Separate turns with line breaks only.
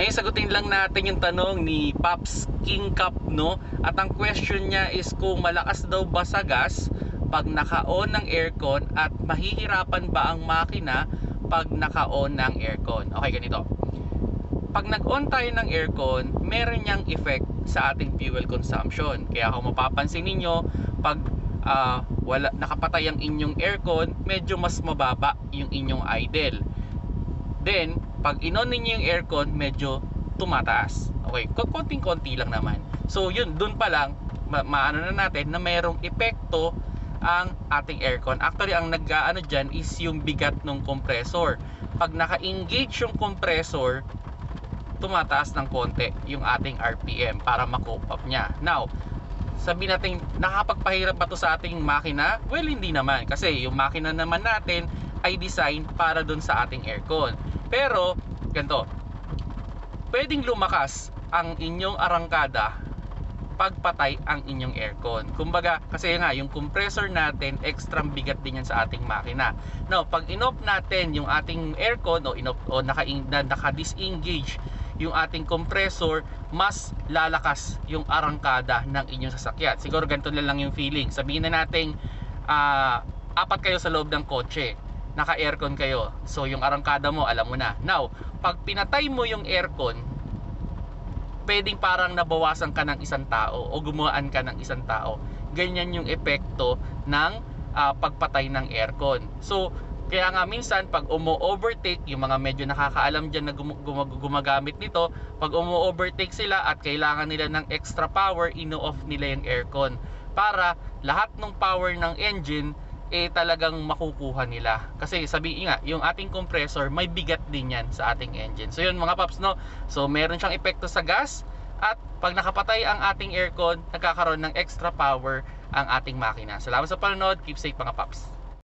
Ngayon sagutin lang natin yung tanong ni Pops King Cup no. At ang question niya is kung malakas daw ba sa gas pag naka-on ng aircon at mahihirapan ba ang makina pag naka-on ng aircon. Okay, ganito. Pag nag-on tayo ng aircon, meron niyang effect sa ating fuel consumption. Kaya kung mapapansin ninyo, pag ah, wala nakapatay ang inyong aircon, medyo mas mababa yung inyong idle. Then, pag inon ninyo yung aircon, medyo tumataas. Okay, ko- konting-konti lang naman. So, yun, dun pa lang, ma- maano na natin na mayroong epekto ang ating aircon. Actually, ang nag-ano dyan is yung bigat ng compressor. Pag naka-engage yung compressor, tumataas ng konti yung ating RPM para ma-cope up niya. Now, sabi natin, nakapagpahirap ba to sa ating makina? Well, hindi naman. Kasi yung makina naman natin ay design para dun sa ating aircon. Pero, ganito, pwedeng lumakas ang inyong arangkada pagpatay ang inyong aircon. Kumbaga, kasi nga, yung compressor natin, extra bigat din yan sa ating makina. Now, pag inop natin yung ating aircon o, inop, o naka, na, naka-disengage yung ating compressor, mas lalakas yung arangkada ng inyong sasakyan. Siguro ganito na lang yung feeling. Sabihin na natin, ah, apat kayo sa loob ng kotse. Naka-aircon kayo. So, yung arangkada mo, alam mo na. Now, pag pinatay mo yung aircon, pwedeng parang nabawasan ka ng isang tao o gumaan ka ng isang tao. Ganyan yung epekto ng ah, pagpatay ng aircon. So, kaya nga minsan pag umo-overtake, yung mga medyo nakakaalam dyan na gum- gumagamit nito, pag umo-overtake sila at kailangan nila ng extra power, ino-off nila yung aircon. Para lahat ng power ng engine eh talagang makukuha nila. Kasi sabi nga, yung ating compressor may bigat din yan sa ating engine. So yun mga paps no. So meron siyang epekto sa gas at pag nakapatay ang ating aircon, nagkakaroon ng extra power ang ating makina. Salamat sa panonood. Keep safe mga paps.